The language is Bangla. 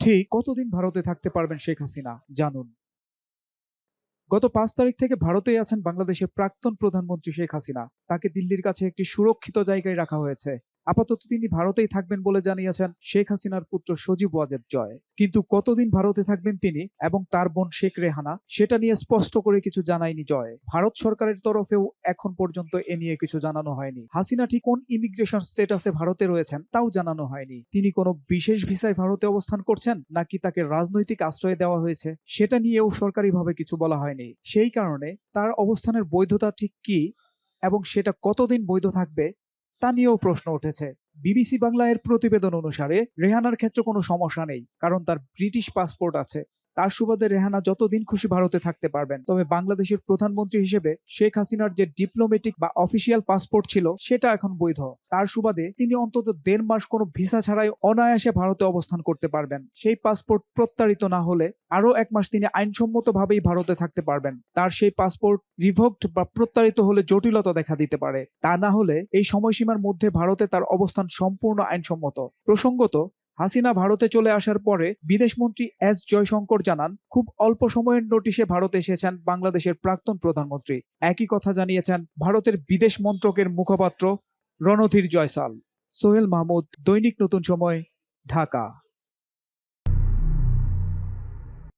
ঠিক কতদিন ভারতে থাকতে পারবেন শেখ হাসিনা? জানুন। গত পাঁচ তারিখ থেকে ভারতেই আছেন বাংলাদেশের প্রাক্তন প্রধানমন্ত্রী শেখ হাসিনা। তাকে দিল্লির কাছে একটি সুরক্ষিত জায়গায় রাখা হয়েছে। আপাতত তিনি ভারতেই থাকবেন বলে জানিয়েছেন শেখ হাসিনার পুত্র সজীব ওয়াজেদ জয়। কিন্তু কতদিন ভারতে থাকবেন তিনি এবং তার বোন শেখ রেহানা, সেটা নিয়ে স্পষ্ট করে কিছু জানায়নি জয়। ভারত সরকারের তরফেও এখন পর্যন্ত এ নিয়ে কিছু জানানো হয়নি। হাসিনা ঠিক কোন ইমিগ্রেশন স্টেটাসে ভারতে রয়েছেন তাও জানানো হয়নি। তিনি কোনো বিশেষ ভিসায় ভারতে অবস্থান করছেন নাকি তাকে রাজনৈতিক আশ্রয় দেওয়া হয়েছে, সেটা নিয়েও সরকারিভাবে কিছু বলা হয়নি। সেই কারণে তার অবস্থানের বৈধতা ঠিক কি এবং সেটা কতদিন বৈধ থাকবে তা নিয়েও প্রশ্ন উঠেছে। বিবিসি বাংলা এর প্রতিবেদন অনুসারে রেহানার ক্ষেত্রে কোনো সমস্যা নেই, কারণ তার ব্রিটিশ পাসপোর্ট আছে। তার সুবাদে রেহানা যতদিন খুশি ভারতে থাকতে পারবেন। তবে বাংলাদেশের প্রধানমন্ত্রী হিসেবে শেখ হাসিনার যে ডিপ্লোম্যাটিক বা অফিসিয়াল পাসপোর্ট ছিল, সেটা এখন বৈধ। তার সুবাদে তিনি অন্তত দেড় মাস কোনো ভিসা ছাড়াই অনায়াসে ভারতে অবস্থান করতে পারবেন। সেই পাসপোর্ট প্রত্যারিত না হলে আরও এক মাস তিনি আইনসম্মতভাবেই ভারতে থাকতে পারবেন। তার সেই পাসপোর্ট রিভোকড বা প্রত্যারিত হলে জটিলতা দেখা দিতে পারে। তা না হলে এই সময়সীমার মধ্যে ভারতে তার অবস্থান সম্পূর্ণ আইনসম্মত। প্রসঙ্গত হাসিনা ভারতে চলে আসার পরে বিদেশমন্ত্রী এস জয়শঙ্কর জানান, খুব অল্প সময়ের নোটিশে ভারতে এসেছেন বাংলাদেশের প্রাক্তন প্রধানমন্ত্রী। একই কথা জানিয়েছেন ভারতের বিদেশ মন্ত্রকের মুখপাত্র রণধীর জয়সাল। সোহেল মাহমুদ, দৈনিক নতুন সময়, ঢাকা।